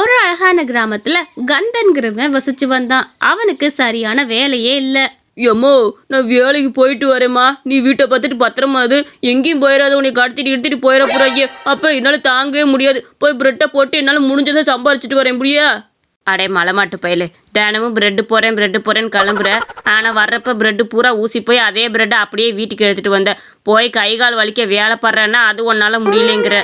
ஒரு அழகான கிராமத்துல கந்தன்கிறவன் வசிச்சு வந்தான். அவனுக்கு சரியான வேலையே இல்ல. எம்மோ நான் வேலைக்கு போயிட்டு வரேம்மா. நீ வீட்டை பார்த்துட்டு பத்திரமா அது எங்கேயும் போயிடாத உன்னை கடத்திட்டு எடுத்துட்டு போயிட போறாங்க அப்புறம் என்னால் தாங்கவே முடியாது. போய் பிரெட்டை போட்டு என்னால் முடிஞ்சதை சம்பாரிச்சிட்டு வரேன் முடியா அடே மலைமாட்டு பயலு. தினமும் பிரெட்டு போகிறேன் பிரெட்டு போகிறேன்னு கிளம்புற. ஆனால் வர்றப்ப பிரெட்டு பூரா ஊசி போய் அதே பிரெட்டை அப்படியே வீட்டுக்கு எடுத்துகிட்டு வந்த. போய் கை கால் வலிக்க வேலை படுறேன்னா அது உன்னால் முடியலைங்கிற.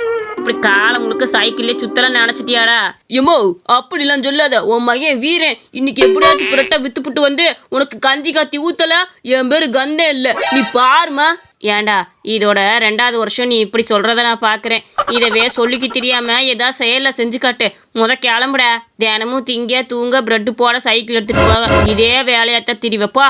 இப்படி காலம் முழுக்க சைக்கிள்லேயே சுத்தலாம் நினச்சிட்டியாடா? எமோ அப்படிலாம் சொல்லாத. உன் மகன் வீரன் இன்னைக்கு எப்படியாச்சும் பிரெட்டை வித்துப்புட்டு வந்து உனக்கு கஞ்சி காத்தி ஊத்தல? என் பேரு கந்தே இல்லை. நீ பாருமா ஏன்டா இதோட ரெண்டாவது வருஷம் நீ இப்படி சொல்கிறத நான் பார்க்குறேன் இதவே சொல்லிக்கு தெரியாமல் ஏதா செயலில் செஞ்சு காட்டு. முத கிளம்புடா. தினமும் திங்க தூங்க பிரெட்டு போட சைக்கிள் எடுத்துகிட்டு போக. இதே வேலையாத்தான் திரிவப்பா.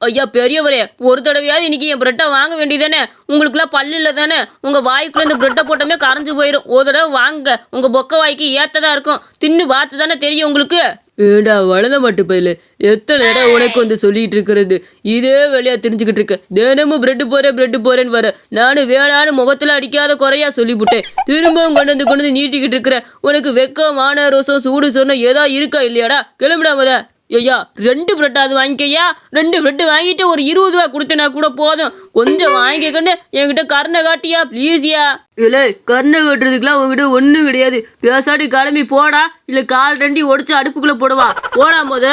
ஐயா பெரியவரே ஒரு தடவையாவது இன்னைக்கு என் பிரெட்டை வாங்க வேண்டியதானே உங்களுக்குலாம் பல்லு இல்லை தானே? உங்கள் வாய்க்குள்ள இந்த பிரெட்டை போட்டோமே கரைஞ்சு போயிடும் ஒரு தடவை வாங்க. உங்கள் பொக்க வாய்க்கு ஏற்றதா இருக்கும். தின்னு பார்த்து தானே தெரியும் உங்களுக்கு. ஏடா வளர்ந்த மட்டு பயில. எத்தனை தடவை உனக்கு வந்து சொல்லிட்டு இருக்கிறது? இதே வேலையாக தெரிஞ்சுக்கிட்டு இருக்க. தினமும் பிரெட்டு போகிறேன் பிரெட்டு போகிறேன்னு வர. நானும் வேணான்னு முகத்தில் அடிக்காத குறையா சொல்லிவிட்டேன். திரும்பவும் கொண்டு வந்து கொண்டு வந்து நீட்டிக்கிட்டு இருக்கிற உனக்கு வெக்கம் மான ரோசம் சூடு சொன்ன ஏதா இருக்கா இல்லையாடா? கிளம்பிடாமதா ஐயா ரெண்டு பிரெட்டாவது வாங்கிக்கையா ரெண்டு பிரெட்டு வாங்கிட்டு ஒரு இருபது ரூபா கொடுத்தனா கூட போதும். கொஞ்சம் வாங்கிக்கன்னு என்கிட்ட கருணை காட்டியா ப்ளீஸ்யா இல்லை கருணை காட்டுறதுக்குலாம் உங்ககிட்ட ஒன்றும் கிடையாது. பேசாட்டி கிளம்பி போடா இல்லை கால் ரெண்டி ஒடிச்சு அடுப்புக்குள்ளே போடுவா. போடா போது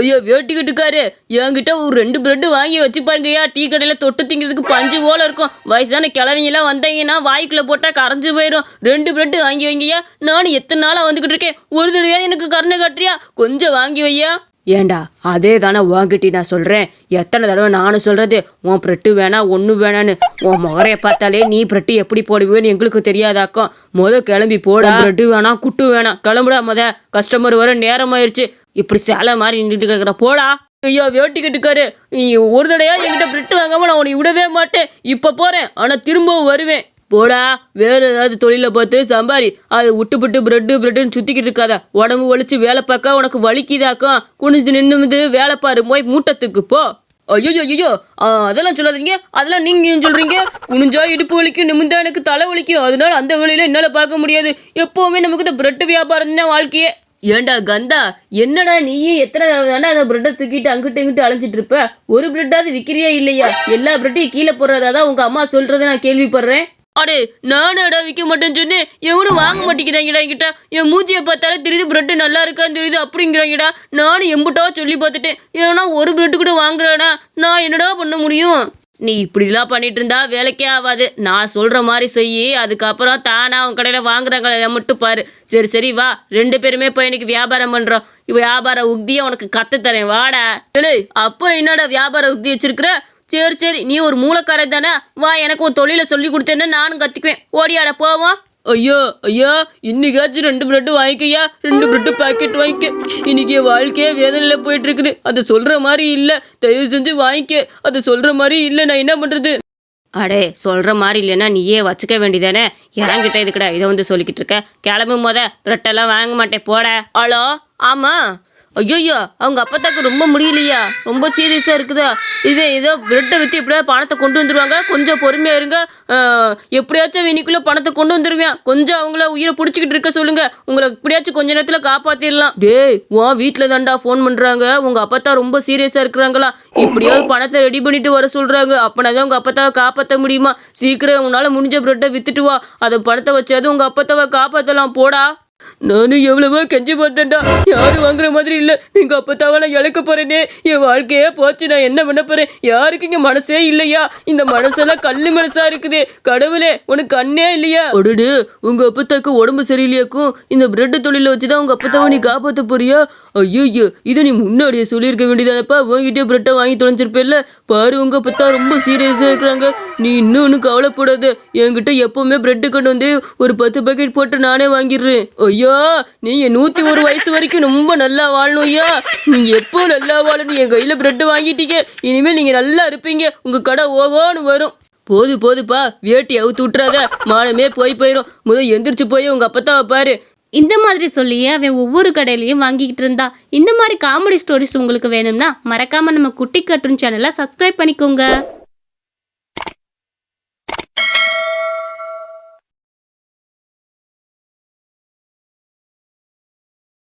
ஐயோ வேட்டிக்கிட்டுக்காரு என்கிட்ட ஒரு ரெண்டு பிரெட்டு வாங்கி வச்சு பாருங்கய்யா. டீ கடையில் தொட்டு திங்கிறதுக்கு பஞ்சு போல இருக்கும். வயசான கிழவிங்கெல்லாம் வந்தீங்கன்னா வாய்க்குள்ள போட்டால் கரைஞ்சு போயிடும் ரெண்டு பிரெட்டு வாங்கி வைங்கய்யா. நானும் எத்தனை நாளாக வந்துக்கிட்டு இருக்கேன். ஒரு தடவையாவது எனக்கு கருணை கட்டுறியா? கொஞ்சம் வாங்கி வையா. ஏண்டா அதே தானே வாங்கிட்டி நான் சொல்கிறேன் எத்தனை தடவை நானும் சொல்கிறது உன் பிரெட்டு வேணாம் ஒன்றும் வேணான்னு. உன் முகரையை பார்த்தாலே நீ பிரெட்டு எப்படி போடுவேன்னு எங்களுக்கு தெரியாதாக்கும். முத கிளம்பி போட. பிரெட்டு வேணாம் குட்டு வேணாம். கிளம்புடா முத. கஸ்டமர் வர நேரம் ஆயிடுச்சு இப்படி சேலை மாதிரி நின்றுட்டு கிடக்குற. போடா. ஐயா வேட்டி கட்டுக்காரு நீ ஒரு தடையா என்கிட்ட பிரிட்டு வாங்காம நான் உன்னை விடவே மாட்டேன். இப்போ போகிறேன் ஆனால் திரும்பவும் வருவேன். போடா. வேற ஏதாவது தொழிலை பார்த்து சம்பாரி. விட்டு விட்டுப்பட்டு பிரெட்டு பிரெட்டுன்னு சுற்றிக்கிட்டு இருக்காத. உடம்பு ஒழிச்சு வேலை பார்க்க உனக்கு வலிக்குதாக்கும் குனிஞ்சு நின்று வேலை பாரு. போய் மூட்டத்துக்கு போ. ஐயோ ஐயோ அதெல்லாம் சொல்லாதீங்க. அதெல்லாம் நீங்க சொல்கிறீங்க சொல்றீங்க? குனிஞ்சா இடுப்பு வலிக்கும் நிமிந்தா எனக்கு தலை வலிக்கும். அதனால அந்த வேலையில என்னால் பார்க்க முடியாது. எப்போவுமே நமக்கு இந்த பிரெட்டு வியாபாரம் தான் வாழ்க்கையே. ஏண்டா கந்தா என்னடா நீயே எத்தனை தடவை தாண்டா அந்த பிரெட்டை தூக்கிட்டு அங்கிட்டு இங்கிட்டு அலைஞ்சிட்டு இருப்ப? ஒரு பிரெட்டாவது விக்கிறியா இல்லையா? எல்லா பிரெட்டையும் கீழே போடுறதா தான் உங்க அம்மா சொல்றதை நான் கேள்விப்படுறேன். அடே நானடா விற்க மாட்டேன்னு சொன்னேன். எவனும் வாங்க மாட்டேங்கிறாங்கடா என்கிட்ட. என் மூஞ்சியை பார்த்தாலே தெரியுது பிரெட்டு நல்லா இருக்கான்னு தெரியுது அப்படிங்கிறாங்கடா. நானும் எம்புட்டா சொல்லி பார்த்துட்டேன். ஏன்னா ஒரு பிரெட்டு கூட வாங்குறாடா நான் என்னடா பண்ண முடியும்? நீ இப்படிலாம் பண்ணிட்டு இருந்தா வேலைக்கே ஆகாது நான் சொல்ற மாதிரி செய்யி அதுக்கப்புறம் தானா உன் கடையில் வாங்குறாங்களே மட்டும் பாரு. சரி சரி வா. ரெண்டு பேருமே போய் இன்னைக்கு வியாபாரம் பண்றோம். வியாபார உக்தியை உனக்கு கத்து தரேன். வாடா. ஏலே அப்போ என்னோட வியாபார உக்தி வச்சிருக்கிற? சரி சரி நீ ஒரு மூலக்காரை தானே? வா எனக்கு ஒரு தொழிலை சொல்லி கொடுத்தேன்னு நானும் கற்றுக்குவேன் ஓடியாட போவோம். ஐயோ ஐயா இன்னைக்காச்சும் ரெண்டு பிரெட்டு வாங்கிக்கையா? ரெண்டு பிரெட்டு பாக்கெட் வாங்கிக்க. இன்னைக்கு என் வாழ்க்கையே வேதனையில் போயிட்டு இருக்குது அதை சொல்ற மாதிரி இல்லை. தயவு செஞ்சு வாங்கிக்க. அதை சொல்ற மாதிரி இல்லை. நான் என்ன பண்றது? அடே சொல்ற மாதிரி இல்லைன்னா நீயே வச்சுக்க வேண்டியதானே? என்கிட்ட இதுக்கடா இதை வந்து சொல்லிக்கிட்டு இருக்க? கிளம்பு முத பிரெட்டெல்லாம் வாங்க மாட்டேன். போட. ஹலோ ஆமா. ஐயோய்யோ அவங்க அப்பத்தாக்கு ரொம்ப முடியலையா. ரொம்ப சீரியஸாக இருக்குதா? இதே ஏதோ பிரெட்டை விற்று எப்படியாவது பணத்தை கொண்டு வந்துடுவாங்க கொஞ்சம் பொறுமையாக இருங்க. எப்படியாச்சும் இன்னைக்குள்ளே பணத்தை கொண்டு வந்துடுவேன் கொஞ்சம் அவங்கள உயிரை பிடிச்சிக்கிட்டு இருக்க சொல்லுங்கள் உங்களை எப்படியாச்சும் கொஞ்ச நேரத்தில் காப்பாற்றிடலாம் டேய் உன் வீட்டில் தாண்டா ஃபோன் பண்ணுறாங்க உங்கள் அப்பத்தா ரொம்ப சீரியஸாக இருக்கிறாங்களா? இப்படியாவது பணத்தை ரெடி பண்ணிட்டு வர சொல்கிறாங்க அப்போனா தான் உங்கள் அப்பத்தாவை காப்பாற்ற முடியுமா? சீக்கிரம் உன்னால் முடிஞ்ச பிரெட்டை வித்துட்டு வா. அதை பணத்தை வச்சாது உங்கள் அப்பத்தாவை காப்பாற்றலாம் போடா. நானும் எவ்வளவோ கெஞ்சி போட்டேன்டா. யாரும் வாங்குற மாதிரி இல்லை. நீங்க அப்பத்தாவை நான் இழக்க போறேனே. என் வாழ்க்கையே போச்சு. நான் என்ன பண்ண போறேன்? யாருக்கு இங்க மனசே இல்லையா? இந்த மனசெல்லாம் கல்லு மனசா இருக்குது. கடவுளே உனக்கு கண்ணே இல்லையா? ஒடுடு உங்க அப்பத்தாக்கு உடம்பு சரியில்லையாக்கும்? இந்த பிரெட் தொழில வச்சுதான் உங்க அப்பத்தாவை நீ காப்பாத்த போறியா? ஐயோ இதை நீ முன்னாடியே சொல்லியிருக்க வேண்டியதானப்பா? உங்ககிட்டயே பிரெட்டை வாங்கி தொலைஞ்சிருப்பேல்ல பாரு உங்க அப்பத்தா ரொம்ப சீரியஸா இருக்கிறாங்க. நீ இன்னும் ஒன்றும் கவலைப்படாது. என்கிட்ட எப்பவுமே பிரெட்டு கொண்டு வந்து ஒரு பத்து பாக்கெட் போட்டு நானே வாங்கிடுறேன். ஐயா நீங்க நூத்தி ஒரு வயசு வரைக்கும் ரொம்ப நல்லா வாழணும் ஐயா. நீங்க எப்போ நல்லா வாழணும்? என் கையில பிரெட் வாங்கிட்டீங்க. இனிமேல் நீங்க நல்லா இருப்பீங்க. உங்க கடை ஓகோன்னு வரும். போது போதுப்பா. வேட்டி அவுத்து விட்டுறாத. மானமே போய் போயிடும் முதல் எந்திரிச்சு போய் உங்க அப்பத்தாவை பாரு. இந்த மாதிரி சொல்லியே அவன் ஒவ்வொரு கடையிலையும் வாங்கிக்கிட்டு இருந்தா. இந்த மாதிரி காமெடி ஸ்டோரிஸ் உங்களுக்கு வேணும்னா மறக்காம நம்ம குட்டி கட்டுன் சேனலை சப்ஸ்கிரைப் பண்ணிக்கோங்க.